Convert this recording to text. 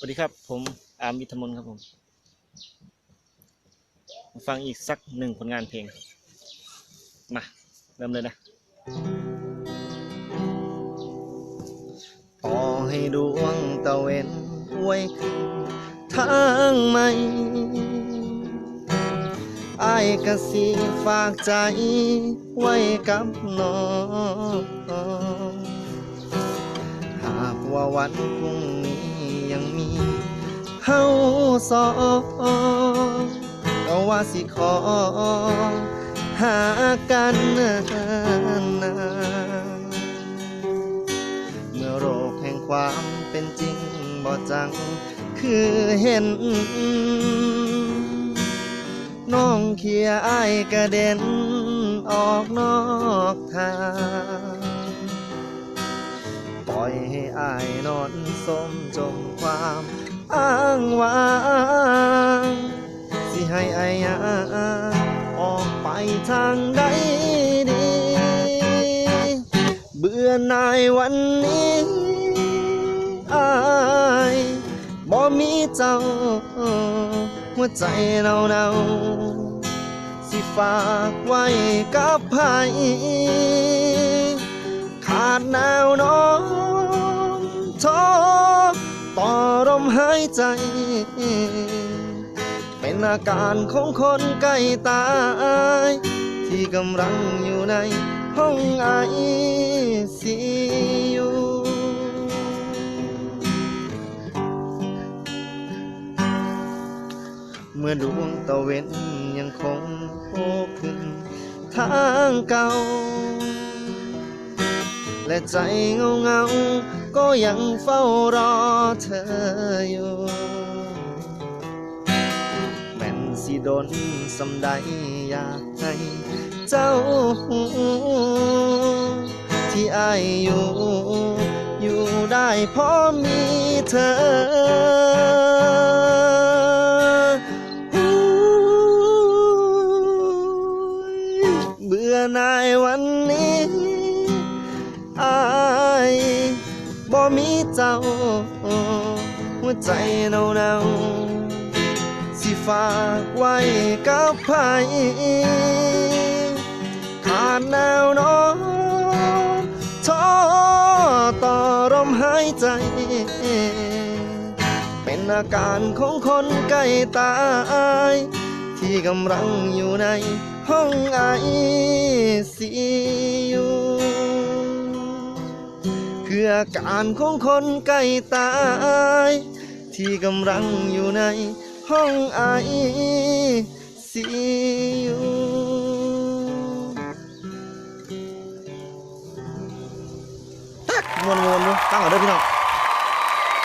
สวัสดีครับ ผมอาร์มวิทมนครับผมมาฟังอีกสักหนึ่งผลงานเพลง มาเริ่มเลยนะ ต่อให้ดวงตะเวนไว้ขึ้นทางใหม่อายกะสิฝากใจไว้กับน้อง หากว่าวันพรุ่งนี้ ยังมีเฮาสองก็ว่าสิขอหากันนานเมื่อโรคแห่งความเป็นจริงบ่จังคือเห็น น้องเขียอกระเด็นออกนอกทาง อยให้อายนอนสมจมความอ้างว้างสิให้อายาออกไปทางใดดี เบื่อหน่ายวันนี้อายบ่มีเจ้า หัวใจเนาเนาสิฝากไว้กับไผขาดหนวน้อน ท้อต่อลมหายใจ เป็นอาการของคนใกล้ตาย ที่กำลังอยู่ในห้องไอซียูเมื่อดวงตะเวนยังคงโผล่ขึ้นทางเก่า ใจเงาเงาก็ยังเฝ้ารอเธออยู่แม่นสิดนสำใดอยากให้เจ้าหูที่อายอยู่ อยู่ได้เพราะมีเธอเบื่อหน่ายวัน มีเจ้า หัวใจเนาเนาสิฝากไว้กับไผขาดแนวนอนท้อต่อลมหายใจ เป็นอาการของคนใกล้ตาย ที่กำลังอยู่ในห้องไอซียู พื่อการของคนใกล้ตาย ที่กำลังอยู่ในห้องไอซียูตักมวนมวนๆตั้งเอาเด้อพี่น้อง